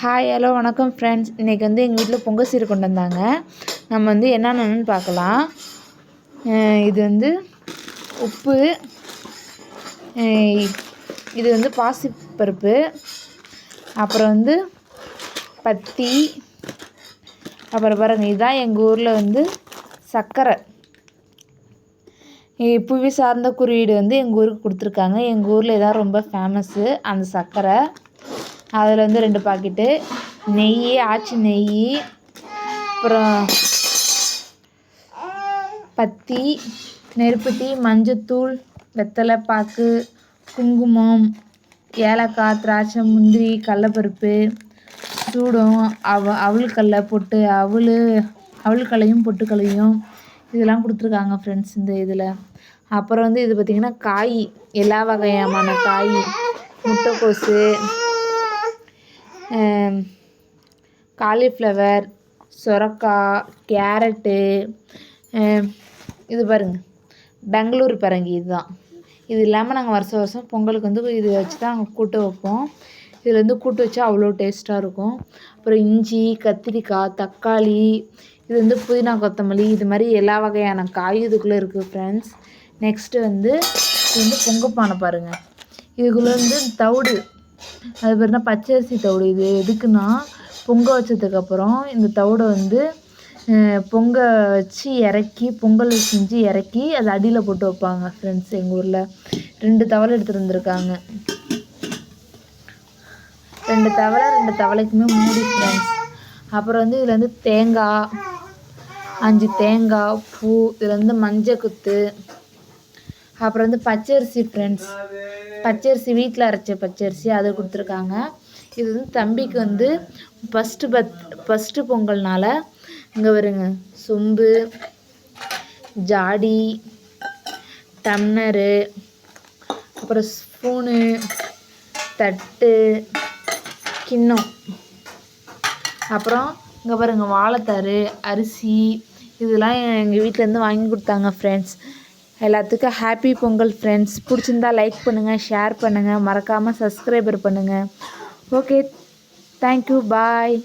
Hi hello வணக்கம் friends இன்றைக்கி வந்து எங்கள் வீட்டில் பொங்கல் சீர் கொண்டு வந்தாங்க. நம்ம வந்து என்னென்னு பார்க்கலாம். இது வந்து உப்பு இது வந்து பாசிப்பருப்பு அப்புறம் வந்து பத்தி அப்புறம் பாருங்கள் இதுதான் எங்கள் ஊரில் வந்து சர்க்கரை புவி சார்ந்த குறியீடு வந்து எங்கள் ஊருக்கு கொடுத்துருக்காங்க. எங்கள் ஊரில் இதான் ரொம்ப ஃபேமஸ்ஸு அந்த சர்க்கரை அதில் வந்து ரெண்டு பாக்கெட்டு. நெய் ஆச்சி நெய் அப்புறம் பத்தி நெருப்பட்டி மஞ்சத்தூள் வெத்தலை பாக்கு குங்குமம் ஏலக்காய் திராட்சை முந்திரி கடலப்பருப்பு சூடம் அவ அவல்கல்ல பொட்டு அவள் அவல்கல்லையும் பொட்டுக்கல்லையும் இதெல்லாம் கொடுத்துருக்காங்க ஃப்ரெண்ட்ஸ் இந்த இதில். அப்புறம் வந்து இது பார்த்திங்கன்னா காய் எல்லா வகையான காய் முட்டைக்கோசு காலிஃப்ளவர் சுரக்காய் கேரட்டு இது பாருங்கள் பெங்களூர் பரங்கி இதுதான். இது இல்லாமல் நாங்கள் வருஷம் வருஷம் பொங்கலுக்கு வந்து இது வச்சு தான் நாங்கள் கூட்டு வைப்போம். இதில் வந்து கூட்டு வச்சா அவ்வளோ டேஸ்ட்டாக இருக்கும். அப்புறம் இஞ்சி கத்திரிக்காய் தக்காளி இது வந்து புதினா கொத்தமல்லி இது மாதிரி எல்லா வகையான காய் இதுக்குள்ளே இருக்குது ஃப்ரெண்ட்ஸ் நெக்ஸ்ட்டு வந்து இது வந்து பொங்கப்பானை பாருங்கள் இதுக்குள்ளே வந்து தவிடு அது பேர் என்ன? பச்சரிசி தவிடு. இது எதுக்குன்னா பொங்க வச்சதுக்கப்புறம் இந்த தவிடை வந்து பொங்க வச்சு இறக்கி பொங்கல் செஞ்சு இறக்கி அது அடியில் போட்டு வைப்பாங்க ஃப்ரெண்ட்ஸ் எங்கள் ஊரில். ரெண்டு தவளை எடுத்துகிட்டு வந்திருக்காங்க. ரெண்டு தவளை ரெண்டு தவளைக்குமே மூடி ஃப்ரெண்ட்ஸ் அப்புறம் வந்து இதில் வந்து தேங்காய் அஞ்சு தேங்காய் பூ இதில் வந்து மஞ்சள் குத்து அப்புறம் வந்து பச்சரிசி ஃப்ரெண்ட்ஸ் பச்சரிசி வீட்டில் அரைச்ச பச்சரிசி அது கொடுத்துருக்காங்க. இது வந்து தம்பிக்கு வந்து ஃபஸ்ட்டு பத் ஃபஸ்ட்டு பொங்கல்னால இங்கே வருங்க. சொம்பு ஜாடி டம்னரு அப்புறம் ஸ்பூனு தட்டு கிண்ணம். அப்புறம் இங்கே பாருங்க வாழைத்தாரு அரிசி இதெல்லாம் எங்கள் வீட்டிலேருந்து வாங்கி கொடுத்தாங்க ஃப்ரெண்ட்ஸ் எல்லாத்துக்கும் ஹாப்பி பொங்கல் ஃப்ரெண்ட்ஸ் பிடிச்சிருந்தா லைக் பண்ணுங்கள் ஷேர் பண்ணுங்கள் மறக்காமல் சப்ஸ்கிரைபர் பண்ணுங்கள் ஓகே தேங்க்யூ பாய்